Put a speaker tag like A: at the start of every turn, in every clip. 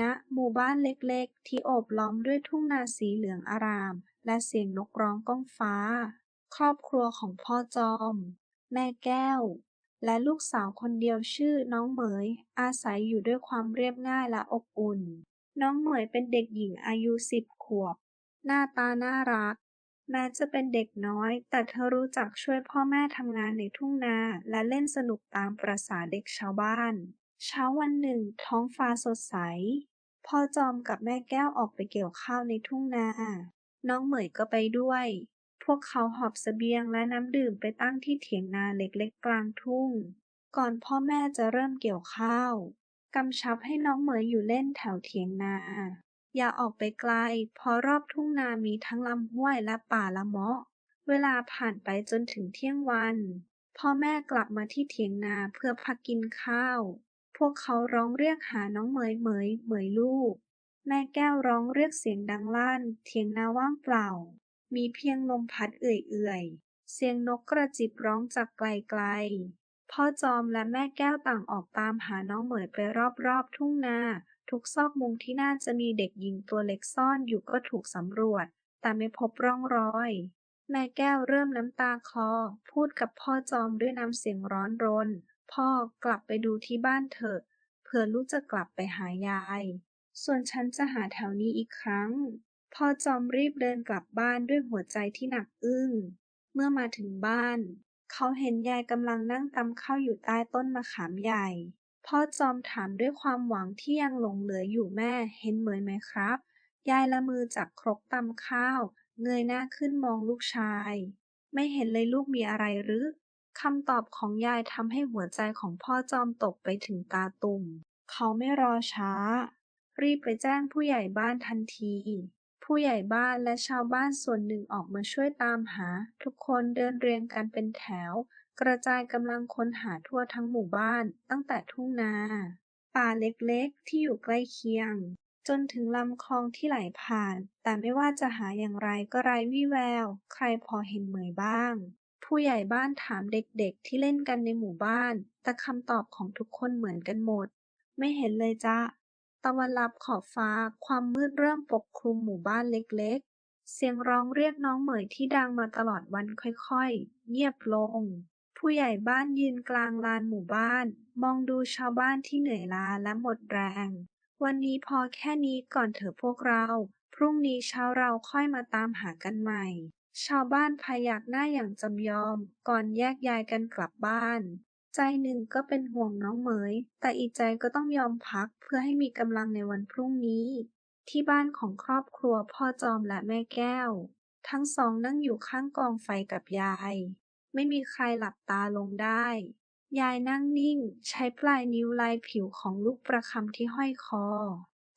A: ณ หมู่บ้านเล็ก ๆ ที่โอบล้อมด้วยทุ่งนาสีเหลืองอาราม และเสียงนกร้องก้องฟ้า ครอบครัวของพ่อจอม แม่แก้ว และลูกสาวคนเดียวชื่อน้องเหมย อาศัยอยู่ด้วยความเรียบง่ายและอบอุ่น น้องเหมยเป็นเด็กหญิงอายุสิบขวบ หน้าตาน่ารัก แม้จะเป็นเด็กน้อย แต่เธอรู้จักช่วยพ่อแม่ทำงานในทุ่งนาและเล่นสนุกตามประสาเด็กชาวบ้าน เช้าวันหนึ่ง ท้องฟ้าสดใส พ่อจอมกับแม่แก้วออกไปเกี่ยวข้าวในทุ่งนา น้องเหมยก็ไปด้วย พวกเขาหอบเสบียงและน้ำดื่มไปตั้งที่เถียงนาเล็กๆกลางทุ่ง ก่อนพ่อแม่จะเริ่มเกี่ยวข้าวกำชับให้น้องเหมยอยู่เล่นแถวเถียงนา อย่าออกไปไกล เพราะรอบทุ่งนามีทั้งลำห้วยและป่าละเมาะ เวลาผ่านไปจนถึงเที่ยงวัน พ่อแม่กลับมาที่เถียงนาเพื่อพักกินข้าว พวกเขาร้องเรียกหาน้องเหมย เหมย เหมยลูก แม่แก้วร้องเรียกเสียงดังลั่น เถียงนาว่างเปล่า มีเพียงลมพัดเอื่อยๆ เสียงนกกระจิบร้องจากไกลๆ พ่อจอมและแม่แก้วต่างออกตามหาน้องเหมยไปรอบๆ ทุ่งนา ทุกซอกมุมที่น่าจะมีเด็กหญิงตัวเล็กซ่อนอยู่ก็ถูกสำรวจ แต่ไม่พบร่องรอยแม่แก้วเริ่มน้ำตาคลอ พูดกับพ่อจอมด้วยน้ำเสียงร้อนรน พ่อกลับไปดูที่บ้านเถอะ เผื่อลูกจะกลับไปหายาย ส่วนฉันจะหาแถวนี้อีกครั้ง พ่อจอมรีบเดินกลับบ้านด้วยหัวใจที่หนักอึ้ง เมื่อมาถึงบ้าน เขาเห็นยายกำลังนั่งตำข้าวอยู่ใต้ต้นมะขามใหญ่ พ่อจอมถามด้วยความหวังที่ยังหลงเหลืออยู่แม่เห็นเหมยไหมครับ ยายละมือจากครกตำข้าว เงยหน้าขึ้นมองลูกชาย ไม่เห็นเลยลูกมีอะไรหรือ คำตอบของยายทำให้หัวใจของพ่อจอมตกไปถึงตาตุ่ม เขาไม่รอช้า รีบไปแจ้งผู้ใหญ่บ้านทันที ผู้ใหญ่บ้านและชาวบ้านส่วนหนึ่งออกมาช่วยตามหา ทุกคนเดินเรียงกันเป็นแถว กระจายกำลังค้นหาทั่วทั้งหมู่บ้านตั้งแต่ทุ่งนา ป่าเล็กๆที่อยู่ใกล้เคียง จนถึงลำคลองที่ไหลผ่าน แต่ไม่ว่าจะหาอย่างไรก็ไร้วี่แวว ใครพอเห็นเหมยบ้าง ผู้ใหญ่บ้านถามเด็ก ๆ ที่เล่นกันในหมู่บ้าน แต่คำตอบของทุกคนเหมือนกันหมด ไม่เห็นเลยจ้ะ ตะวันลับขอบฟ้า ความมืดเริ่มปกคลุมหมู่บ้านเล็ก ๆ เสียงร้องเรียกน้องเหมยที่ดังมาตลอดวันค่อยๆ เงียบลง ผู้ใหญ่บ้านยืนกลางลานหมู่บ้าน มองดูชาวบ้านที่เหนื่อยล้าและหมดแรง วันนี้พอแค่นี้ก่อนเถอะพวกเรา พรุ่งนี้เช้าเราค่อยมาตามหากันใหม่ ชาวบ้านพยักหน้าอย่างจำยอม ก่อนแยกย้ายกันกลับบ้าน ใจหนึ่งก็เป็นห่วงน้องเหมย แต่อีกใจก็ต้องยอมพักเพื่อให้มีกำลังในวันพรุ่งนี้ ที่บ้านของครอบครัวพ่อจอมและแม่แก้ว ทั้งสองนั่งอยู่ข้างกองไฟกับยาย ไม่มีใครหลับตาลงได้ ยายนั่งนิ่ง ใช้ปลายนิ้วไล่ผิวของลูกประคำที่ห้อยคอ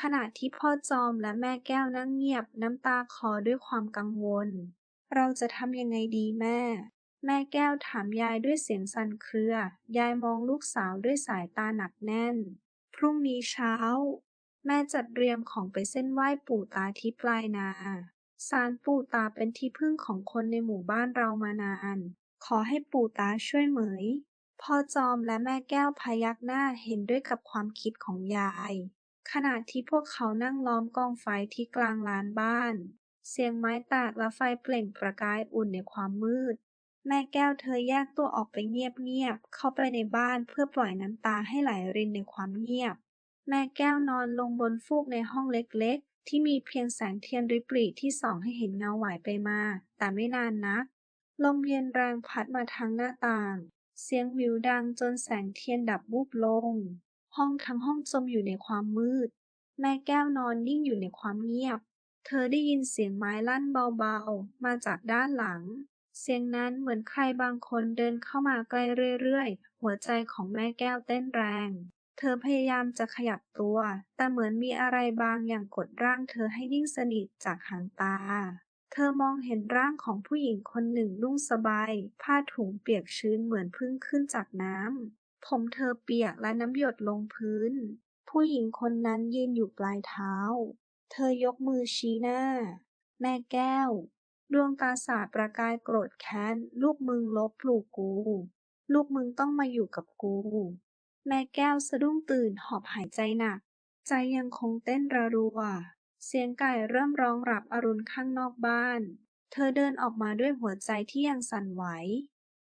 A: ขณะที่พ่อจอมและแม่แก้วนั่งเงียบน้ำตาคลอด้วยความกังวล เราจะทำยังไงดีแม่ แม่แก้วถามยายด้วยเสียงสั่นเครือ ยายมองลูกสาวด้วยสายตาหนักแน่น พรุ่งนี้เช้า แม่จัดเตรียมของไปเส้นไหว้ปู่ตาที่ปลายนาศาลปู่ตาเป็นที่พึ่งของคนในหมู่บ้านเรามานาน ขอให้ปู่ตาช่วยเหมย พ่อจอมและแม่แก้วพยักหน้าเห็นด้วยกับความคิดของยาย ขณะที่พวกเขานั่งล้อมกองไฟที่กลางลานบ้าน เสียงไม้แตกและไฟเปล่งประกายอุ่นในความมืด แม่แก้วเธอแยกตัวออกไปเงียบๆ เข้าไปในบ้านเพื่อปล่อยน้ำตาให้ไหลรินในความเงียบ แม่แก้วนอนลงบนฟูกในห้องเล็กๆ ที่มีเพียงแสงเทียนริบหรี่ที่ส่องให้เห็นเงาไหวไปมา แต่ไม่นานนัก ลมเย็นแรงพัดมาทางหน้าต่าง เสียงวิวดังจนแสงเทียนดับวูบลง ห้องทั้งห้องจมอยู่ในความมืด แม่แก้วนอนนิ่งอยู่ในความเงียบ เธอได้ยินเสียงไม้ลั่นเบาๆ มาจากด้านหลัง เสียงนั้นเหมือนใครบางคนเดินเข้ามาใกล้เรื่อยๆ หัวใจของแม่แก้วเต้นแรง เธอพยายามจะขยับตัว แต่เหมือนมีอะไรบางอย่างกดร่างเธอให้นิ่งสนิทจากหางตา เธอมองเห็นร่างของผู้หญิงคนหนึ่งนุ่งสบาย ผ้าถุงเปียกชื้นเหมือนเพิ่งขึ้นจากน้ำ ผมเธอเปียกและน้ำหยดลงพื้น ผู้หญิงคนนั้นยืนอยู่ปลายเท้า เธอยกมือชี้หน้า แม่แก้ว ดวงตาสาดประกายโกรธแค้น ลูกมึงลบหลู่กู ลูกมึงต้องมาอยู่กับกู แม่แก้วสะดุ้งตื่นหอบหายใจหนัก ใจยังคงเต้นระรัว เสียงไก่เริ่มร้องรับอรุณข้างนอกบ้าน เธอเดินออกมาด้วยหัวใจที่ยังสั่นไหว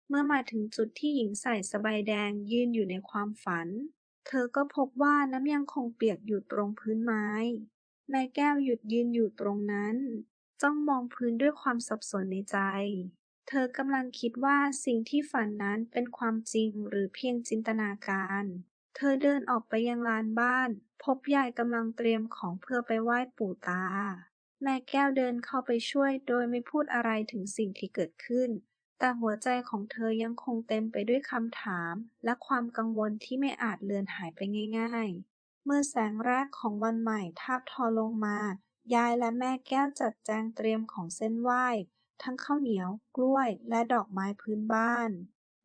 A: เมื่อมาถึงจุดที่หญิงใส่สบายแดงยืนอยู่ในความฝัน เธอก็พบว่าน้ำยังคงเปียกอยู่ตรงพื้นไม้ แม่แก้วหยุดยืนอยู่ตรงนั้น จ้องมองพื้นด้วยความสับสนในใจ เธอกำลังคิดว่าสิ่งที่ฝันนั้นเป็นความจริงหรือเพียงจินตนาการ เธอเดินออกไปยังลานบ้าน พบยายกำลังเตรียมของเพื่อไปไหว้ปู่ตาแม่แก้วเดินเข้าไปช่วยโดยไม่พูดอะไรถึงสิ่งที่เกิดขึ้น แต่หัวใจของเธอยังคงเต็มไปด้วยคำถาม และความกังวลที่ไม่อาจเลือนหายไปง่ายๆ เมื่อแสงแรกของวันใหม่ทาบทอลงมา ยายและแม่แก้วจัดแจงเตรียมของเส้นไหว้ ทั้งข้าวเหนียว กล้วย และดอกไม้พื้นบ้าน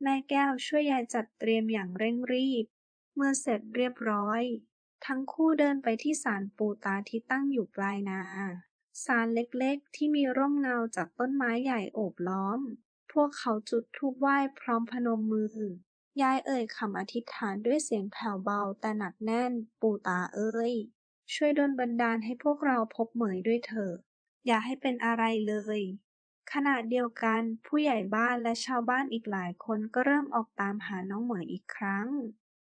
A: แม่แก้วช่วยยายจัดเตรียมอย่างเร่งรีบ เมื่อเสร็จเรียบร้อย ทั้งคู่เดินไปที่ศาลปู่ตาที่ตั้งอยู่ปลายนาศาลเล็กๆ ที่มีร่มเงาจากต้นไม้ใหญ่โอบล้อม พวกเขาจุดธูปไหว้พร้อมพนมมือ ยายเอ่ยคำอธิษฐานด้วยเสียงแผ่วเบาแต่หนักแน่น ปู่ตาเอ้ย ช่วยดลบันดาลให้พวกเราพบเหมยด้วยเถิดอย่าให้เป็นอะไรเลย ขณะเดียวกันผู้ใหญ่บ้านและชาวบ้านอีกหลายคนก็เริ่มออกตามหาน้องเหมยอีกครั้ง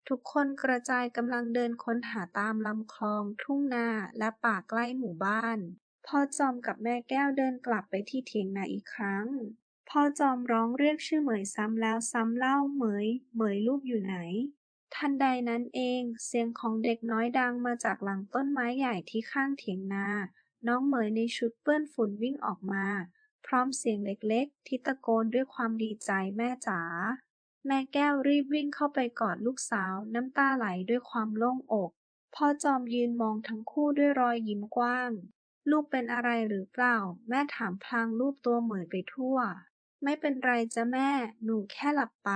A: ทุกคนกระจายกำลังเดินค้นหาตามลำคลอง ทุ่งนาและป่าใกล้หมู่บ้าน พอจอมกับแม่แก้วเดินกลับไปที่เถียงนาอีกครั้ง พ่อจอมร้องเรียกชื่อเหมยซ้ำแล้วซ้ำเล่า เหมย เหมยลูกอยู่ไหน ทันใดนั้นเอง เสียงของเด็กน้อยดังมาจากหลังต้นไม้ใหญ่ที่ข้างเถียงนา น้องเหมยในชุดเปื้อนฝุ่นวิ่งออกมา พร้อมเสียงเล็กๆ ที่ตะโกนด้วยความดีใจแม่จ๋า แม่แก้วรีบวิ่งเข้าไปกอดลูกสาวน้ำตาไหลด้วยความโล่งอก พ่อจอมยืนมองทั้งคู่ด้วยรอยยิ้มกว้างลูกเป็นอะไรหรือเปล่า แม่ถามพลางลูบตัวเหมยไปทั่ว ไม่เป็นไรจ้ะแม่ หนูแค่หลับไป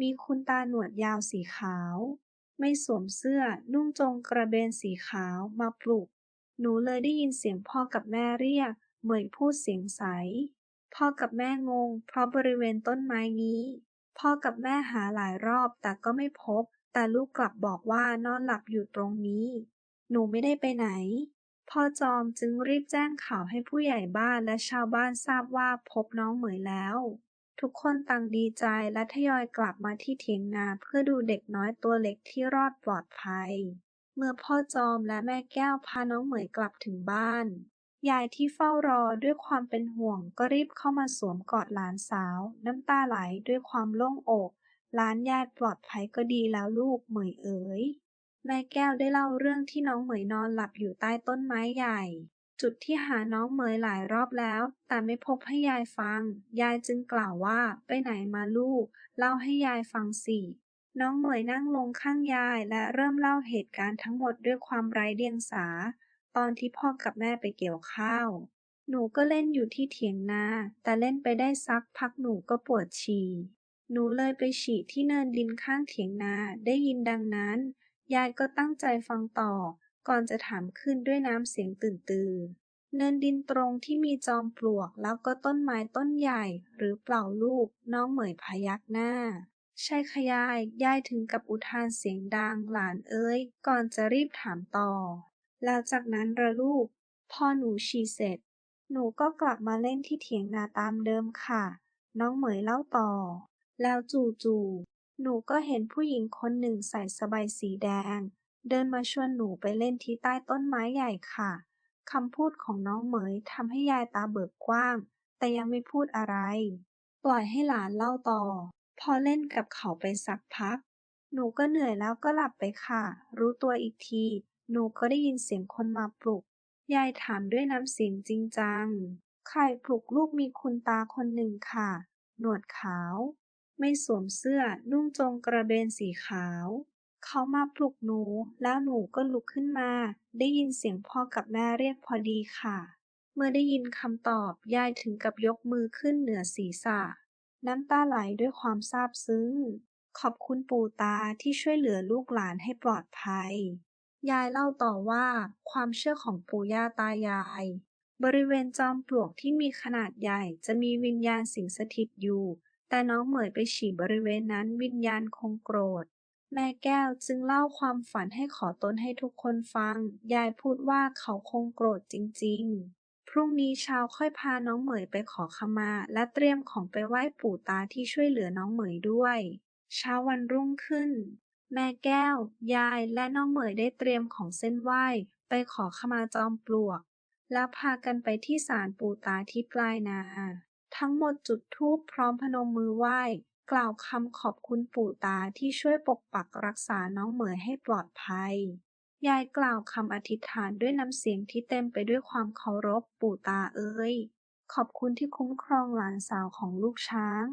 A: มีคุณตาหนวดยาวสีขาว ไม่สวมเสื้อนุ่งจงกระเบนสีขาวมาปลุก หนูเลยได้ยินเสียงพ่อกับแม่เรียก เหมยพูดเสียงใส พ่อกับแม่งง เพราะบริเวณต้นไม้นี้ พ่อกับแม่หาหลายรอบแต่ก็ไม่พบ แต่ลูกกลับบอกว่านอนหลับอยู่ตรงนี้ หนูไม่ได้ไปไหน พ่อจอมจึงรีบแจ้งข่าวให้ผู้ใหญ่บ้านและชาวบ้านทราบว่าพบน้องเหมยแล้ว ทุกคนต่างดีใจและทยอยกลับมาที่เถียงนาเพื่อดูเด็กน้อยตัวเล็กที่รอดปลอดภัย เมื่อพ่อจอมและแม่แก้วพาน้องเหมยกลับถึงบ้าน ยายที่เฝ้ารอด้วยความเป็นห่วงก็รีบเข้ามาสวมกอดหลานสาว น้ำตาไหลด้วยความโล่งอกหลานญาติปลอดภัยก็ดีแล้วลูกเหมยเอ๋ย แม่แก้วได้เล่าเรื่องที่น้องเหมยนอนหลับอยู่ใต้ต้นไม้ใหญ่ จุดที่หาน้องเหมยหลายรอบแล้ว แต่ไม่พบให้ยายฟัง ยายจึงกล่าวว่า ไปไหนมาลูก เล่าให้ยายฟังสิน้องเหมยนั่งลงข้างยายและเริ่มเล่าเหตุการณ์ทั้งหมดด้วยความไร้เดียงสา ตอนที่พ่อกับแม่ไปเกี่ยวข้าว หนูก็เล่นอยู่ที่เถียงนา แต่เล่นไปได้สักพักหนูก็ปวดฉี่ หนูเลยไปฉี่ที่เนินดินข้างเถียงนา ได้ยินดังนั้น ยายก็ตั้งใจฟังต่อ ก่อนจะถามขึ้นด้วยน้ำเสียงตื่นตื่นเนินดินตรงที่มีจอมปลวกแล้วก็ต้นไม้ต้นใหญ่ หรือเปล่าลูก น้องเหมยพยักหน้า ใช่ขยาย ยายถึงกับอุทานเสียงดังหลานเอ้ย ก่อนจะรีบถามต่อ แล้วจากนั้นระลูก พอหนูฉี่เสร็จ หนูก็กลับมาเล่นที่เถียงนาตามเดิมค่ะ น้องเหมยเล่าต่อ แล้วจู่ๆ หนูก็เห็นผู้หญิงคนหนึ่งใส่สบายสีแดง เดินมาชวนหนูไปเล่นที่ใต้ต้นไม้ใหญ่ค่ะ คำพูดของน้องเหมยทำให้ยายตาเบิกกว้าง แต่ยังไม่พูดอะไร ปล่อยให้หลานเล่าต่อ พอเล่นกับเขาไปสักพัก หนูก็เหนื่อยแล้วก็หลับไปค่ะ รู้ตัวอีกที หนูก็ได้ยินเสียงคนมาปลุก ยายถามด้วยน้ำเสียงจริงจัง ใครปลุกลูกมีคุณตาคนหนึ่งค่ะ หนวดขาว ไม่สวมเสื้อนุ่งจงกระเบนสีขาว เขามาปลุกหนู แล้วหนูก็ลุกขึ้นมา ได้ยินเสียงพ่อกับแม่เรียกพอดีค่ะ เมื่อได้ยินคำตอบ ยายถึงกับยกมือขึ้นเหนือศีรษะ น้ำตาไหลด้วยความซาบซึ้ง ขอบคุณปู่ตาที่ช่วยเหลือลูกหลานให้ปลอดภัย ยายเล่าต่อว่าความเชื่อของปู่ย่าตายายบริเวณจอมปลวกที่มีขนาดใหญ่จะมีวิญญาณสิงสถิตอยู่ แต่น้องเหมยไปฉี่บริเวณนั้นวิญญาณคงโกรธ แม่แก้วจึงเล่าความฝันให้ขอตนให้ทุกคนฟัง ยายพูดว่าเขาคงโกรธจริง ๆ พรุ่งนี้เช้าค่อยพาน้องเหมยไปขอขมา และเตรียมของไปไหว้ปู่ตาที่ช่วยเหลือน้องเหมยด้วย เช้าวันรุ่งขึ้น แม่แก้ว ยายและน้องเหมยได้เตรียมของเส้นไหว้ ไปขอขมาจอมปลวก แล้วพากันไปที่ศาลปู่ตาที่ปลายนา ทั้งหมดจุดธูปพร้อมพนมมือไหว้ กล่าวคำขอบคุณปู่ตาที่ช่วยปกปักรักษาน้องเหมยให้ปลอดภัย ยายกล่าวคำอธิษฐานด้วยน้ำเสียงที่เต็มไปด้วยความเคารพปู่ตาเอ้ย ขอบคุณที่คุ้มครองหลานสาวของลูกช้าง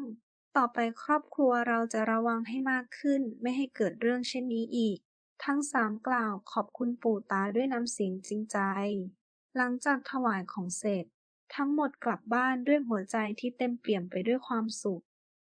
A: ต่อไปครอบครัวเราจะระวังให้มากขึ้น ไม่ให้เกิดเรื่องเช่นนี้อีก ทั้งสามกล่าวขอบคุณปู่ตาด้วยน้ำเสียงจริงใจ หลังจากถวายของเสร็จ ทั้งหมดกลับบ้านด้วยหัวใจที่เต็มเปี่ยมไปด้วยความสุข